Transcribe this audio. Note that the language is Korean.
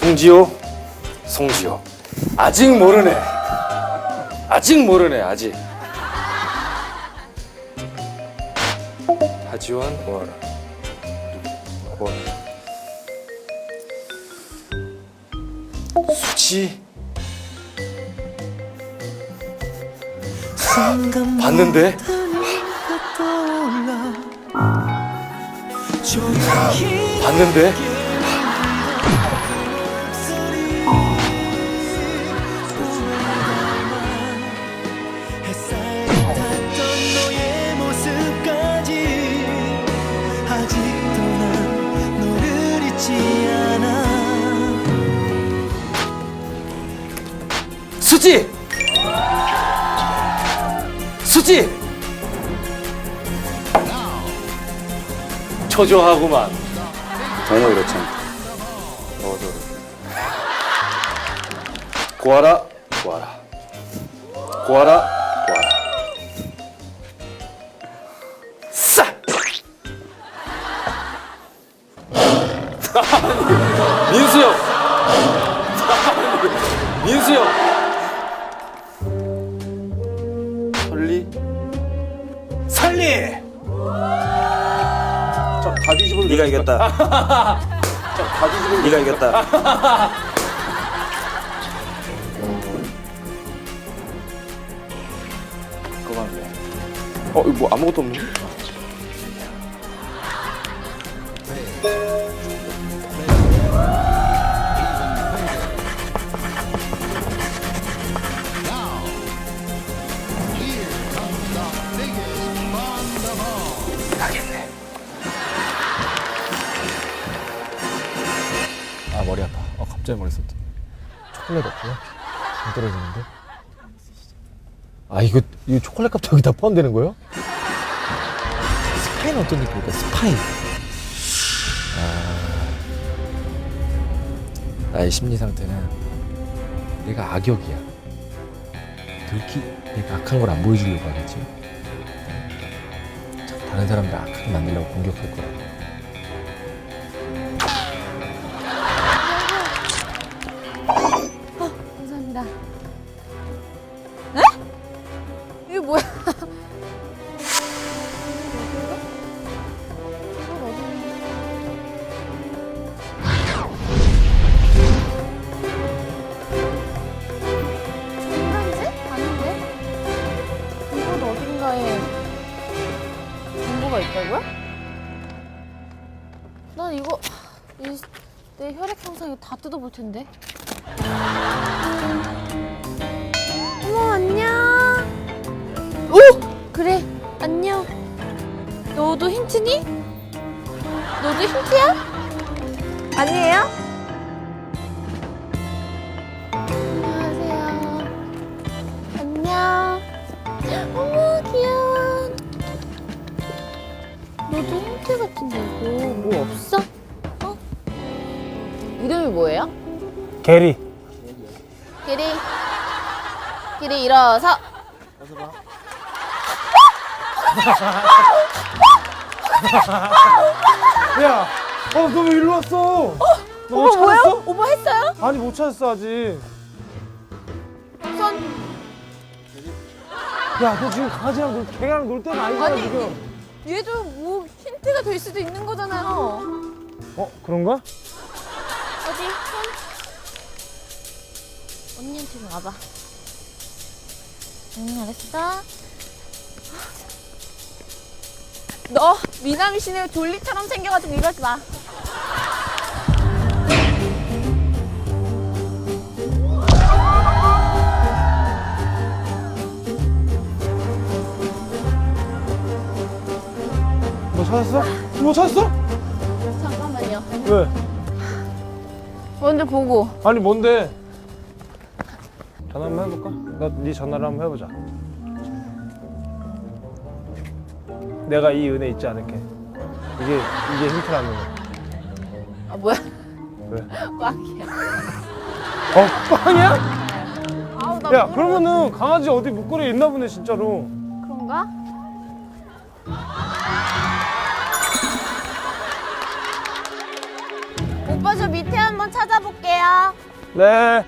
송지효, 송지효. 아직 모르네. 아직 모르네, 아직. 하지원, 고아라. 고아라. 수지. 봤는데? 봤는데? 수지! 수지! 초조하구만. 전혀 그렇지 않다. 넣어줘. 구하라, 구하라. 구하라, 구하라. 싸! 민수 형! 민수 형! 다 뒤집어 네가 이겼다. 다 뒤집어 네가 이겼다. 그거 같네. 어, 이거 뭐 아무것도? 아 머리 썼다. 초콜릿 없고요. 안 떨어지는데. 아 이거 이 초콜릿 값도 여기 다 포함되는 거예요? 스파이는 어떤 느낌일까? 스파이. 아 나의 심리 상태는 내가 악역이야. 들키 내가 악한 걸 안 보여주려고 하겠지. 다른 사람들 악하게 만들려고 공격할 거야. 정보가 있다고요? 난 이거 이, 내 혈액 형상이 다 뜯어볼 텐데. 어머 안녕. 오 그래 안녕. 너도 힌트니? 너도 힌트야? 아니에요? 너도 힌트 같은데 이거 뭐 없어? 어? 이름이 뭐예요? 게리. 길이 길이 일어서 야, 어, 너 왜 일로 왔어? 너 오빠 찾았어? 뭐예요? 오빠 했어요? 아니, 못 찾았어, 아직. 손 야, 너 지금 강아지랑 놀, 개랑 놀 때가 아니잖아, 아니. 지금. 얘도 뭐 힌트가 될 수도 있는 거잖아요. 어, 그런가? 어디? 손? 언니한테 좀 와봐. 응 알았어. 너 미나미 씨는 졸리처럼 생겨가지고 이러지 마 찾았어? 뭐 찾았어? 잠깐만요 왜? 먼저 보고 아니, 뭔데? 전화 한번 해볼까? 나 네 전화를 한번 해보자. 내가 이 은혜 잊지 않을게. 이게, 이게 힌트라는 거. 아 뭐야 왜? 꽉이야 어, 빵이야? 아우 나 야, 모르- 그러면은 강아지 어디 목걸이에 있나 보네, 진짜로. 그런가? 네.